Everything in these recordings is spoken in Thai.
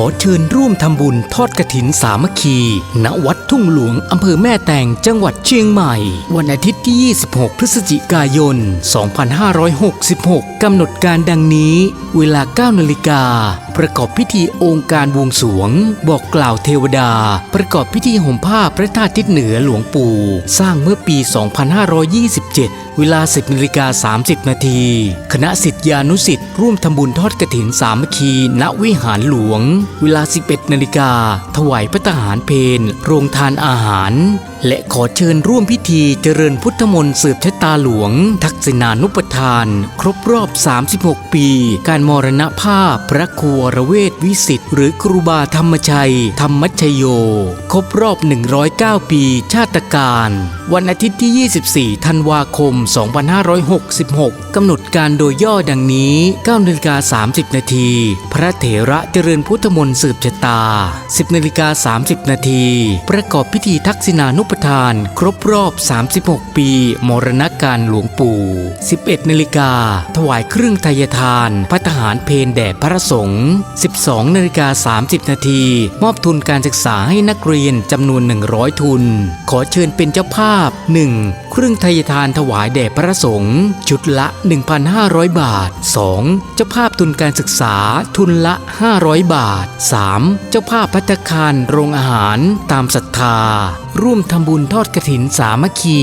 อเชิญร่วมทำบุญทอดกระถินสามัคคี ณ วัดทุ่งหลวงอำเภอแม่แตงจังหวัดเชียงใหม่ วันอาทิตย์ที่ 26 พฤศจิกายน 2566 กำหนดการดังนี้ เวลา 9 นาฬิกา ประกอบพิธีองค์การบวงสวง บอกกล่าวเทวดา ประกอบพิธีห่มผ้าพระธาตุทิศเหนือหลวงปู่ สร้างเมื่อปี 2527 เวลา 10นาฬิกา30 นาทีคณะสิทธิานุสิทธิ์ร่วมทำบุญทอดกระถินสามัคคีณวิหารหลวง เวลา 11นาฬิกาถวายพระทหารเพนโรงทานอาหาร และขอเชิญร่วมพิธีเจริญพุทธมนต์สืบชะตาหลวง ทักษิณานุปทาน ครบรอบ 36 ปี การมรณภาพพระครูวรเวทวิสิทธิ์หรือครูบาธรรมชัย ธรรมชโย ครบรอบ 109 ปีชาติการ วันอาทิตย์ที่ 24 ธันวาคม 2566 กำหนดการโดยย่อดังนี้9นาฬิกา30 นาที พระเถระเจริญพุทธมนต์สืบชะตา 10นาฬิกา30 นาที ประกอบพิธีทักษิณานุปทาน ครบรอบ 36 ปี มรณการหลวงปู่ 11นาฬิกาถวายเครื่องทายทาน พระทหารเพนแด่พระสงฆ์12นาฬิกา30 นาที มอบทุนการศึกษาให้นักเรียนจำนวน 100 ทุน ขอเชิญเป็นเจ้าภาพ 1. เครื่องทยทานถวายแด่พระสงฆ์ชุดละ 1,500 บาท 2. เจ้าภาพทุนการศึกษาทุนละ 500 บาท 3. เจ้าภาพพัตตาคารโรงอาหารตามศรัทธา ร่วมทำบุญทอดกระถินสามัคคี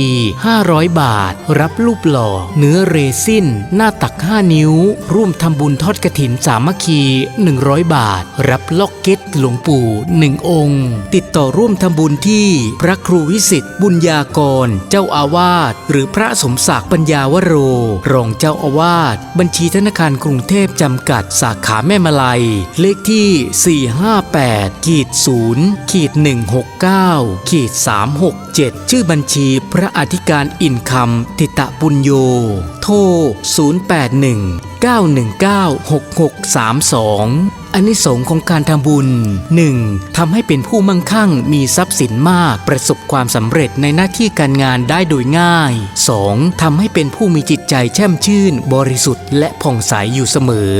500 บาท รับรูปหล่อ เนื้อเรซินหน้าตัก 5 นิ้ว ร่วมทำบุญทอดกระถินสามัคคี100 บาท รับล็อกเก็ตหลวงปู่1องค์ ติดต่อร่วมทำบุญที่พระครูวิสิทธิ์บุญญากร เจ้าอาวาสหรือพระสมศักดิ์ปัญญาวโร รองเจ้าอาวาสบัญชีธนาคารกรุงเทพจำกัดสาขาแม่มาลัย เลขที่ 458ขีด0ขีด169ขีด367 ชื่อบัญชีพระอธิการอินคำทิตะปุญโย โทร 081 919 6632 อันนิสงของการทำบุญ 1. ทำให้เป็นผู้มั่งคั่งมีทรัพย์สินมาก ประสบความสำเร็จในหน้าที่การงานได้โดยง่าย 2. ทำให้เป็นผู้มีจิต ใจแช่มชื่น บริสุทธิ์และผ่องใสอยู่เสมอ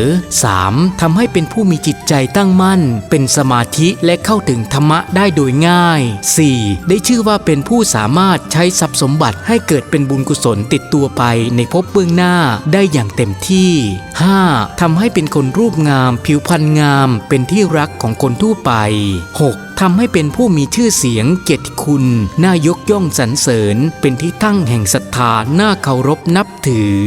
3. ทำให้เป็นผู้มีจิตใจตั้งมั่น เป็นสมาธิและเข้าถึงธรรมะได้โดยง่าย 4. ได้ชื่อว่าเป็นผู้สามารถใช้ทรัพย์สมบัติให้เกิดเป็นบุญกุศลติดตัวไปในภพเบื้องหน้าได้อย่างเต็มที่ 5. ทำให้เป็นคนรูปงาม ผิวพรรณงาม เป็นที่รักของคนทั่วไป 6. ทำให้เป็นผู้มีชื่อเสียงเกียรติคุณ น่ายกย่องสรรเสริญ เป็นที่ตั้งแห่งศรัทธาน่าเคารพนับถือ